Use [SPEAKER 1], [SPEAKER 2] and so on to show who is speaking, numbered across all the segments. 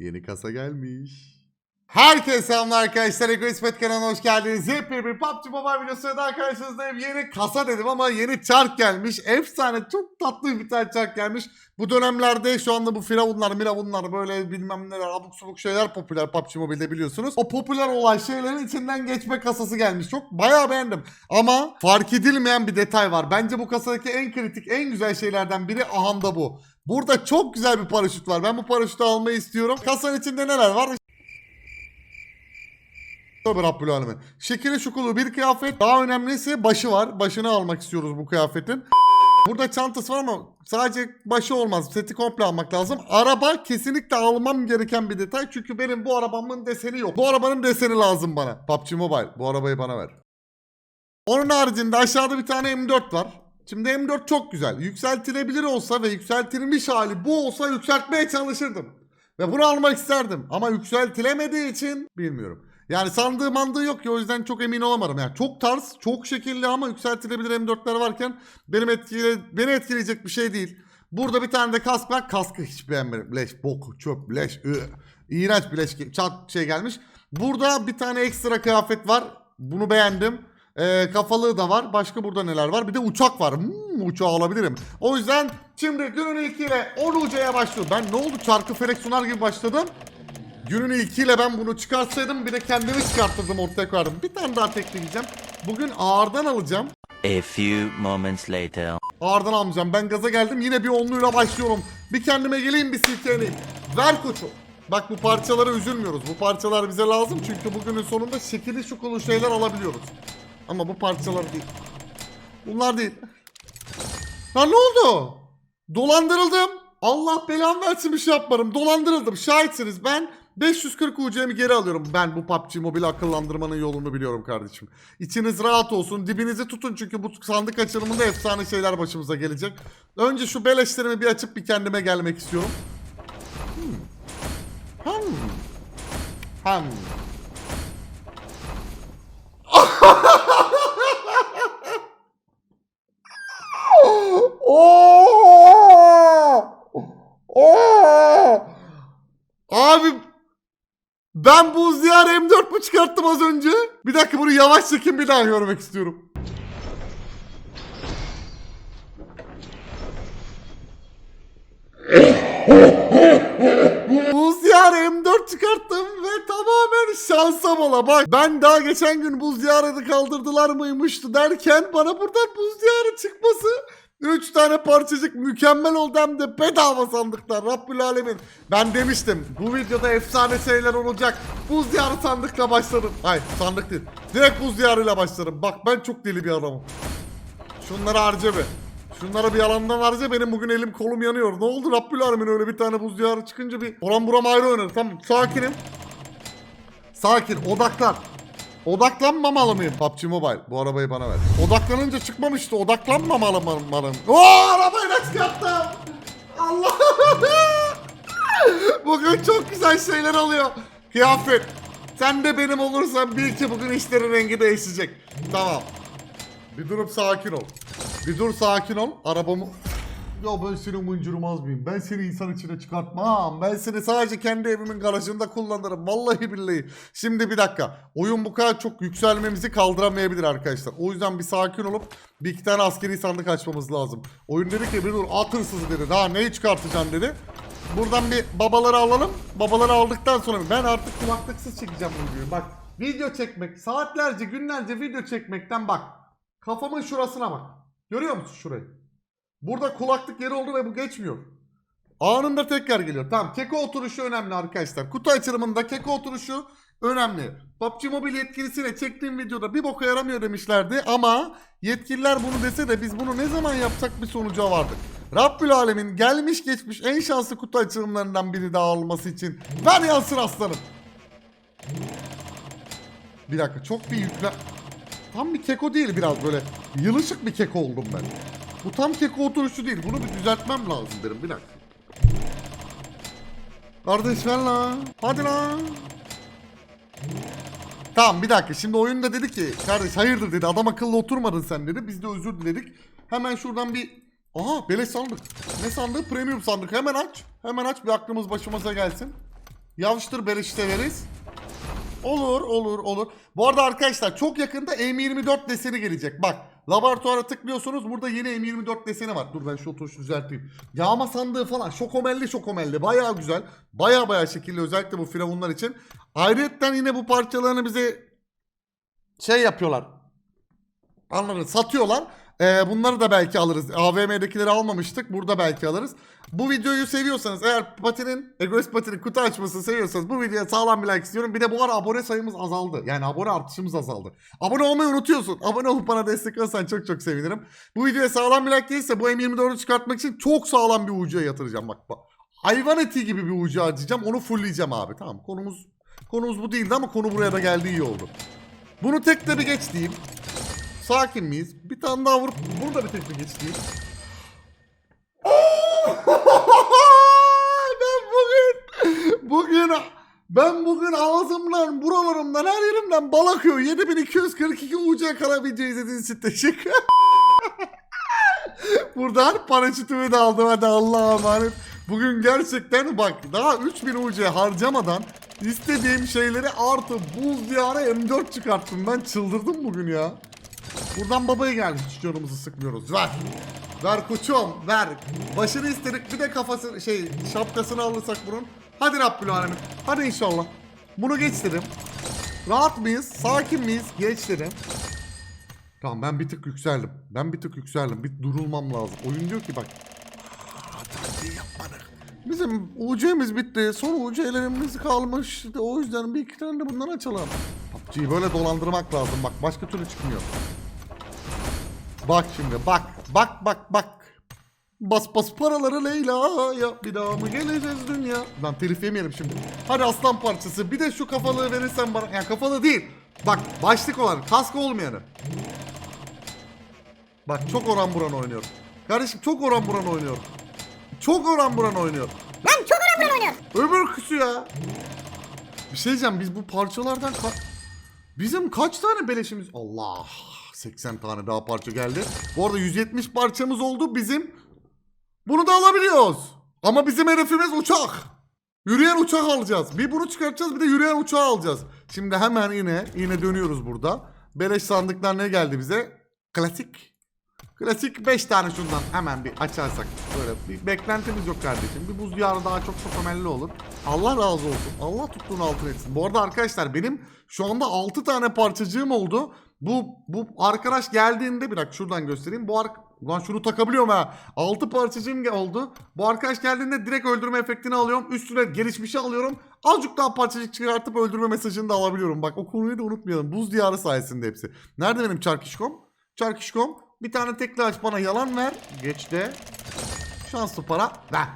[SPEAKER 1] Yeni kasa gelmiş. Herkese selamlar arkadaşlar. Egoist Pet kanalına hoş geldiniz. Yepyeni bir PUBG Mobile videosuyla daha karşınızdayım. Yeni kasa dedim ama yeni çark gelmiş. Efsane çok tatlı bir tane çark gelmiş. Bu dönemlerde şu anda bu firavunlar, miravunlar böyle bilmem neler abuk subuk şeyler popüler PUBG Mobile'de biliyorsunuz. O popüler olan şeylerin içinden geçme kasası gelmiş. Çok bayağı beğendim. Ama fark edilmeyen bir detay var. Bence bu kasadaki en kritik, en güzel şeylerden biri ahanda bu. Burada çok güzel bir paraşüt var. Ben bu paraşütü almayı istiyorum. Kasanın içinde neler var? Tövbe Rabbülalemin. Şekeri şukulu bir kıyafet. Daha önemlisi başı var. Başını almak istiyoruz bu kıyafetin. Burada çantası var ama sadece başı olmaz. Seti komple almak lazım. Araba kesinlikle almam gereken bir detay. Çünkü benim bu arabamın deseni yok. Bu arabanın deseni lazım bana. PUBG Mobile. Bu arabayı bana ver. Onun haricinde aşağıda bir tane M4 var. Şimdi M4 çok güzel. Yükseltilebilir olsa ve yükseltilmiş hali bu olsa yükseltmeye çalışırdım. Ve bunu almak isterdim. Ama yükseltilemediği için bilmiyorum. Yani sandığı mandığı yok ya o yüzden çok emin olamadım. Yani çok tarz, çok şekilli ama yükseltilebilir M4'ler varken benim etkile, beni etkileyecek bir şey değil. Burada bir tane de kask var. Kaskı hiç beğenmedim. Leş, bok, çöp, leş, ıı. İğrenç bir leş, çat şey gelmiş. Burada bir tane ekstra kıyafet var. Bunu beğendim. Ee, kafalığı da var. Başka burada neler var? Bir de uçak var. Hmm, uçağı alabilirim. O yüzden şimdi günün ilkiyle 10 ucaya başlıyorum. Ben ne oldu? Çarkı felek sunar gibi başladım. Günün ilkiyle ben bunu çıkartsaydım bir de kendimi çıkarttırdım ortaya koyardım. Bir tane daha tekleyeceğim. Bugün ağırdan alacağım.
[SPEAKER 2] A few moments later.
[SPEAKER 1] Ağırdan almayacağım. Ben gaza geldim. Yine bir onluyla başlıyorum. Bir kendime geleyim bir silkeleneyim. Ver koçu. Bak bu parçalara üzülmüyoruz. Bu parçalar bize lazım çünkü bugünün sonunda şekilli şukulu şeyler alabiliyoruz. Ama bu parçalar değil. Bunlar değil. Ha ne oldu? Dolandırıldım. Allah belamı versin bir şey yapmadım. Dolandırıldım. Şahitsiniz. Ben 540 UC'mi geri alıyorum. Ben bu PUBG Mobile akıllandırmanın yolunu biliyorum kardeşim. İçiniz rahat olsun. Dibinizi tutun çünkü bu sandık açılımında efsane şeyler başımıza gelecek. Önce şu beleşlerimi bir açıp bir kendime gelmek istiyorum. Hmm. Hmm. Hmm. Oo! Oo! Abi ben buz diyar M4 mü çıkarttım az önce? Bir dakika bunu yavaş çekin bir daha görmek istiyorum. Buz diyar M4 çıkarttım ve tamamen şansa bola bak. Ben daha geçen gün buz diyarını kaldırdılar mıymıştı derken bana buradan buz diyarı çıkması 3 tane parçacık mükemmel oldu hem de bedava sandıklar Rabbül Alemin. Ben demiştim bu videoda efsane şeyler olacak. Buz diyarı sandıkla başlarım. Hayır sandık değil. Direkt buz diyarıyla başlarım. Bak ben çok deli bir adamım. Şunları harca be. Şunları bir yalandan harca benim bugün elim kolum yanıyor. Ne oldu Rabbül Alemin öyle bir tane buz diyarı çıkınca bir oram buram ayrı oynar. Tamam sakinim. Sakin odaklan. Odaklanmamalı mıyım PUBG Mobile? Bu arabayı bana ver. Odaklanınca çıkmamıştı. Odaklanmamalı mıyım? Oo arabayı da çıkarttım. Allah. bugün çok güzel şeyler oluyor. Kıyafet. Sen de benim olursan bil ki bugün işlerin rengi değişecek. Tamam. Bir durup sakin ol. Bir dur sakin ol. Arabamı... Ya ben seni mıncırmaz mıyım? Ben seni insan içine çıkartmam. Ben seni sadece kendi evimin garajında kullanırım. Vallahi billahi. Şimdi bir dakika. Oyun bu kadar çok yükselmemizi kaldıramayabilir arkadaşlar. O yüzden bir sakin olup bir iki tane askeri sandık açmamız lazım. Oyun dedi ki bir dur at hırsızı dedi. Daha neyi çıkartacaksın dedi. Buradan bir babaları alalım. Babaları aldıktan sonra ben artık kulaklıksız çekeceğim bu videoyu. Bak video çekmek saatlerce günlerce video çekmekten bak. Kafamın şurasına bak. Görüyor musun şurayı? Burada kulaklık yeri oldu ve bu geçmiyor. Anında tekrar geliyor. Tamam keko oturuşu önemli arkadaşlar. Kutu açılımında keko oturuşu önemli. PUBG Mobile yetkilisiyle çektiğim videoda bir boka yaramıyor demişlerdi ama yetkililer bunu dese de biz bunu ne zaman yapsak bir sonuca vardık. Rabbül Alemin gelmiş geçmiş en şanslı kutu açılımlarından biri daha olması için ver yansın aslanım. Bir dakika çok bir yükle... Tam bir keko değil biraz böyle yılışık bir keko oldum ben. Bu tam keko oturuşu değil. Bunu bir düzeltmem lazım derim. Bir dakika. Kardeş ver lan. Hadi lan. Tamam bir dakika. Şimdi oyunda dedi ki kardeş hayırdır dedi. Adam akıllı oturmadın sen dedi. Biz de özür diledik. Hemen şuradan bir Aha beleş sandık. Ne sandığı? Premium sandık. Hemen aç. Hemen aç bir aklımız başımıza gelsin. Yavştır beleş severiz. Olur olur olur. Bu arada arkadaşlar çok yakında M24 deseni gelecek. Bak laboratuvara tıklıyorsunuz burada yeni M24 deseni var. Dur ben şu tuşu düzelteyim. Yağma sandığı falan şokomelli şokomelli baya güzel. Baya baya şekilli özellikle bu firavunlar için. Ayrıca yine bu parçalarını bize şey yapıyorlar. Anladın satıyorlar. Ee, bunları da belki alırız. AVM'dekileri almamıştık. Burada belki alırız. Bu videoyu seviyorsanız eğer Pati'nin, Egoist Pati'nin kutu açmasını seviyorsanız bu videoya sağlam bir like istiyorum. Bir de bu ara abone sayımız azaldı. Yani abone artışımız azaldı. Abone olmayı unutuyorsun. Abone olup bana destek olursan çok çok sevinirim. Bu videoya sağlam bir like değilse bu M24'ü çıkartmak için çok sağlam bir ucuya yatıracağım. Bak bak. Hayvan eti gibi bir ucu harcayacağım. Onu fullleyeceğim abi. Tamam konumuz konumuz bu değildi ama konu buraya da geldi iyi oldu. Bunu tek de bir geç diyeyim. Sakin miyiz? Bir tane daha vurup bunu da bir tek bir geç diyeyim. ben bugün bugün ben bugün ağzımdan, buralarımdan, her yerimden bal akıyor. 7242 UC kara video izlediğiniz için teşekkür Buradan paraşütümü de aldım hadi Allah'a emanet. Bugün gerçekten bak daha 3000 UC harcamadan istediğim şeyleri artı buz diyarı M4 çıkarttım. Ben çıldırdım bugün ya. Buradan babaya geldik hiç canımızı sıkmıyoruz. Ver. Ver koçum ver. Başını istedik bir de kafası şey şapkasını alırsak bunun. Hadi Rabbül. Hadi inşallah. Bunu geç. Rahat mıyız? Sakin miyiz? Geç. Tamam ben bir tık yükseldim. Ben bir tık yükseldim. Bir durulmam lazım. Oyun diyor ki bak. "Aa, taktiği yapmadık. Bizim UC'miz bitti. Son UC'lerimiz kalmış. O yüzden bir iki tane de bundan açalım. PUBG'yi böyle dolandırmak lazım. Bak başka türlü çıkmıyor. Bak şimdi bak. Bak bak bak. Bas bas paraları Leyla ya bir daha mı geleceğiz dünya? Lan telif yemeyelim şimdi. Hadi aslan parçası bir de şu kafalığı verirsen bana. Ya kafalı değil. Bak başlık olan kask olmayanı. Bak çok oran buran oynuyor. Kardeşim çok oran buran oynuyor. Çok oran buran oynuyor.
[SPEAKER 3] Lan çok önemli oynuyor.
[SPEAKER 1] Öbür kusu ya. Bir şey diyeceğim biz bu parçalardan ka- Bizim kaç tane beleşimiz? Allah 80 tane daha parça geldi. Bu arada 170 parçamız oldu bizim. Bunu da alabiliyoruz. Ama bizim hedefimiz uçak. Yürüyen uçak alacağız. Bir bunu çıkartacağız bir de yürüyen uçağı alacağız. Şimdi hemen yine yine dönüyoruz burada. Beleş sandıklar ne geldi bize? Klasik. Klasik 5 tane şundan hemen bir açarsak böyle bir beklentimiz yok kardeşim. Bir buz diyarı daha çok fotomelli olur. Allah razı olsun. Allah tuttuğunu altın etsin. Bu arada arkadaşlar benim şu anda 6 tane parçacığım oldu. Bu bu arkadaş geldiğinde bir dakika şuradan göstereyim. Bu ark Ulan şunu takabiliyorum ha. 6 parçacığım oldu. Bu arkadaş geldiğinde direkt öldürme efektini alıyorum. Üstüne gelişmişi alıyorum. Azıcık daha parçacık çıkartıp öldürme mesajını da alabiliyorum. Bak o konuyu da unutmayalım. Buz diyarı sayesinde hepsi. Nerede benim çarkişkom? Çarkişkom bir tane tekli aç bana yalan ver. Geç de. Şanslı para ver.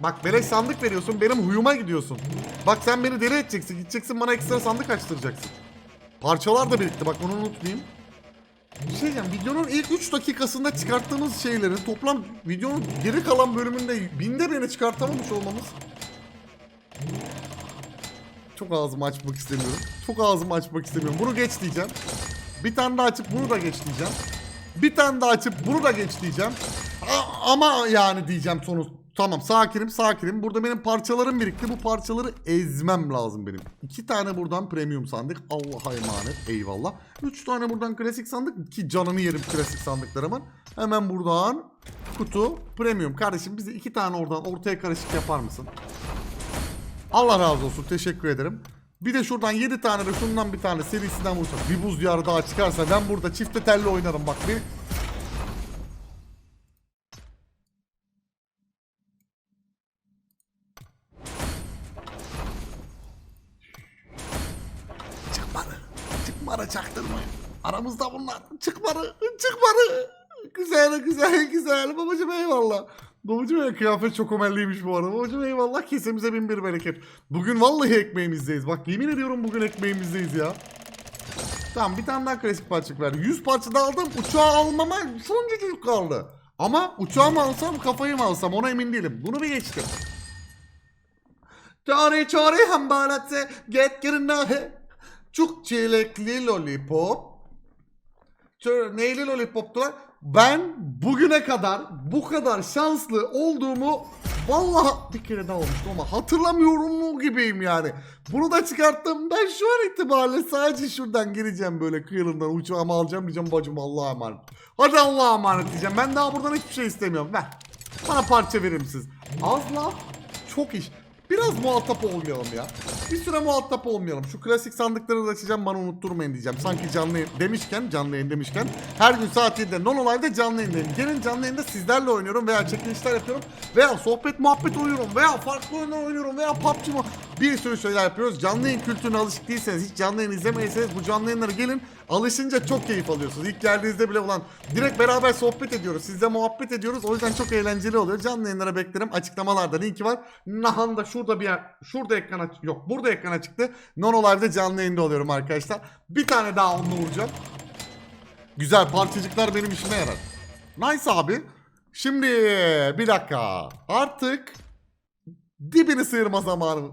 [SPEAKER 1] Bak beleş sandık veriyorsun benim huyuma gidiyorsun. Bak sen beni deli edeceksin. Gideceksin bana ekstra sandık açtıracaksın. Parçalar da birikti bak onu unutmayayım. Bir şey diyeceğim videonun ilk 3 dakikasında çıkarttığımız şeylerin toplam videonun geri kalan bölümünde binde beni çıkartamamış olmamız çok ağzımı açmak istemiyorum. Çok ağzımı açmak istemiyorum. Bunu geç diyeceğim. Bir tane daha açıp bunu da geç diyeceğim. Bir tane daha açıp bunu da geç diyeceğim. A- ama yani diyeceğim sonu. Tamam sakinim sakinim. Burada benim parçalarım birikti. Bu parçaları ezmem lazım benim. İki tane buradan premium sandık. Allah'a emanet. Eyvallah. Üç tane buradan klasik sandık. Ki canını yerim klasik sandıklarımın. Hemen buradan kutu premium. Kardeşim bize iki tane oradan ortaya karışık yapar mısın? Allah razı olsun. Teşekkür ederim. Bir de şuradan 7 tane de şundan bir tane serisinden vursak. Bir buz diyarı daha çıkarsa ben burada çifte telli oynarım bak. Beni... Çıkmadı çaktırmayın. Aramızda bunlar. Çıkmadı. Çıkmadı. Güzel güzel güzel. Babacım eyvallah. Babacım ya kıyafet çok omelliymiş bu arada. Babacım eyvallah kesemize bin bir bereket. Bugün vallahi ekmeğimizdeyiz. Bak yemin ediyorum bugün ekmeğimizdeyiz ya. Tamam bir tane daha klasik parçacık ver. 100 parça da aldım. Uçağı almama sonuncu kaldı. Ama uçağı mı alsam kafayı mı alsam ona emin değilim. Bunu bir geçtim. Çare çare hambalate get gerinahe. Çok çilekli lollipop. Şöyle neyli lollipoptu? Ben bugüne kadar bu kadar şanslı olduğumu Vallahi bir kere daha olmuştu ama hatırlamıyorum mu gibiyim yani. Bunu da çıkarttım. Ben şu an itibariyle sadece şuradan gireceğim böyle kıyılından uçağımı alacağım diyeceğim bacım Allah'a emanet. Hadi Allah'a emanet diyeceğim. Ben daha buradan hiçbir şey istemiyorum. Ver. Bana parça verir misiniz? Az laf çok iş. Biraz muhatap olmayalım ya. Bir süre muhatap olmayalım. Şu klasik sandıkları da açacağım bana unutturmayın diyeceğim. Sanki canlı demişken, canlı yayın demişken her gün saat 7'de Nono Live'de canlı yayındayım. Gelin canlı yayında sizlerle oynuyorum veya çekilişler yapıyorum veya sohbet muhabbet oynuyorum veya farklı oyunlar oynuyorum veya PUBG mu bir sürü şeyler yapıyoruz. Canlı yayın kültürüne alışık değilseniz, hiç canlı yayın izlemeyseniz bu canlı yayınlara gelin. Alışınca çok keyif alıyorsunuz. İlk geldiğinizde bile ulan direkt beraber sohbet ediyoruz. Sizle muhabbet ediyoruz. O yüzden çok eğlenceli oluyor. Canlı yayınlara beklerim. Açıklamalarda linki var. Nahanda şurada bir yer. Şurada ekran aç. Yok burada ekran çıktı. Nono Live'de canlı yayında oluyorum arkadaşlar. Bir tane daha onunla vuracağım. Güzel parçacıklar benim işime yarar. Nice abi. Şimdi bir dakika. Artık dibini sıyırma zamanı.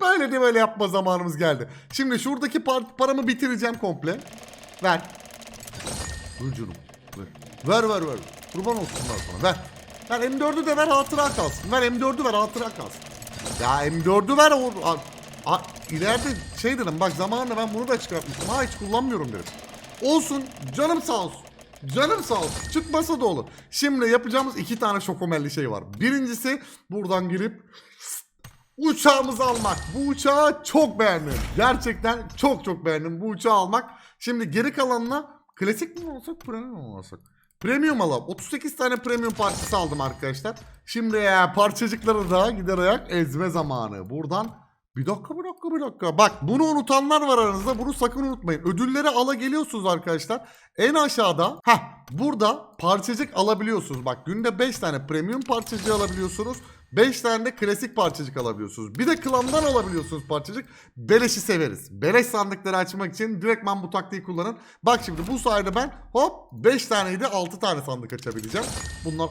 [SPEAKER 1] Böyle de böyle yapma zamanımız geldi. Şimdi şuradaki par- paramı bitireceğim komple. Ver. Ver canım. Ver. Ver ver ver. Kurban olsunlar sana. Ver. Ver M4'ü de ver hatıra kalsın. Ver M4'ü ver hatıra kalsın. Ya M4'ü ver o... A, a, ileride şey dedim bak zamanında ben bunu da çıkartmıştım. Ha hiç kullanmıyorum dedim. Olsun. Canım sağ olsun. Canım sağ olsun. Çıkmasa da olur. Şimdi yapacağımız iki tane şokomelli şey var. Birincisi buradan girip uçağımızı almak. Bu uçağı çok beğendim. Gerçekten çok çok beğendim bu uçağı almak. Şimdi geri kalanına klasik mi olsak premium mu olsak? Premium alalım. 38 tane premium parçası aldım arkadaşlar. Şimdi ya parçacıkları da gider ayak ezme zamanı. Buradan bir dakika bir dakika bir dakika. Bak bunu unutanlar var aranızda. Bunu sakın unutmayın. Ödülleri ala geliyorsunuz arkadaşlar. En aşağıda ha burada parçacık alabiliyorsunuz. Bak günde 5 tane premium parçacık alabiliyorsunuz. 5 tane de klasik parçacık alabiliyorsunuz. Bir de klandan alabiliyorsunuz parçacık. Beleşi severiz. Beleş sandıkları açmak için direktman bu taktiği kullanın. Bak şimdi bu sayede ben hop 5 taneydi 6 tane sandık açabileceğim. Bunlar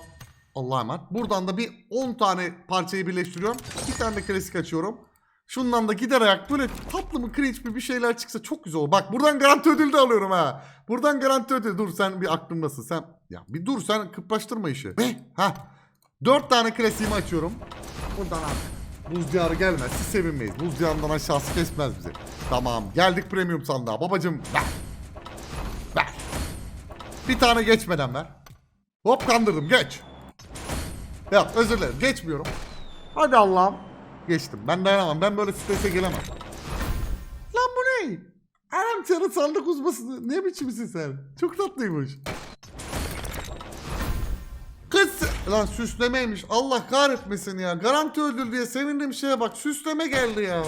[SPEAKER 1] Allah'a emanet. Buradan da bir 10 tane parçayı birleştiriyorum. Bir tane de klasik açıyorum. Şundan da gider ayak böyle tatlı mı cringe mi bir şeyler çıksa çok güzel olur. Bak buradan garanti ödül de alıyorum ha. Buradan garanti ödül. Dur sen bir aklımdasın. Sen ya bir dur sen kıpraştırma işi. Ne? Ha. Dört tane klasiğimi açıyorum. Buradan abi. Buz diyarı gelmez. Siz sevinmeyiz. Buz diyarından aşağısı kesmez bizi. Tamam. Geldik premium sandığa. Babacım ver. Ver. Bir tane geçmeden ver. Hop kandırdım. Geç. Yok özür dilerim. Geçmiyorum. Hadi Allah'ım. Geçtim. Ben dayanamam. Ben böyle strese gelemem. Lan bu ne? Çarı sandık uzması. Ne biçimsin sen? Çok tatlıymış. Lan süslemeymiş. Allah kahretmesin ya. Garanti öldür diye sevindiğim şeye bak. Süsleme geldi ya.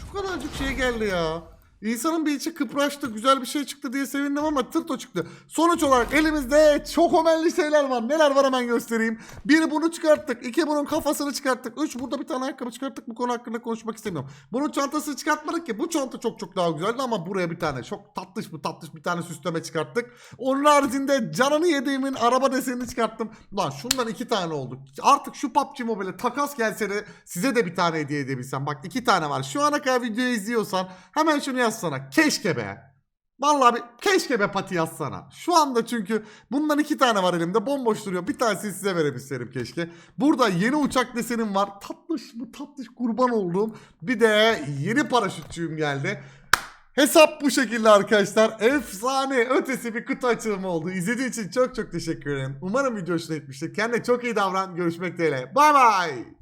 [SPEAKER 1] Şu kadarcık şey geldi ya. İnsanın bir içi kıpraştı. Güzel bir şey çıktı diye sevindim ama tırto çıktı. Sonuç olarak elimizde çok omelli şeyler var. Neler var hemen göstereyim. Bir bunu çıkarttık. iki bunun kafasını çıkarttık. Üç burada bir tane ayakkabı çıkarttık. Bu konu hakkında konuşmak istemiyorum. Bunun çantasını çıkartmadık ki. Bu çanta çok çok daha güzeldi ama buraya bir tane çok tatlış bu tatlış bir tane süsleme çıkarttık. Onun haricinde canını yediğimin araba desenini çıkarttım. Lan şundan iki tane oldu. Artık şu PUBG Mobile takas gelse de size de bir tane hediye edebilsem. Bak iki tane var. Şu ana kadar videoyu izliyorsan hemen şunu yazsana. Keşke be. Vallahi bir keşke be pati yazsana. Şu anda çünkü bundan iki tane var elimde. Bomboş duruyor. Bir tanesini size verebilsem keşke. Burada yeni uçak desenim var. Tatlış bu tatlış kurban olduğum. Bir de yeni paraşütçüğüm geldi. Hesap bu şekilde arkadaşlar. Efsane ötesi bir kutu açılımı oldu. İzlediğiniz için çok çok teşekkür ederim. Umarım video hoşuna gitmiştir. Kendine çok iyi davran. Görüşmek dileğiyle. Bay bay.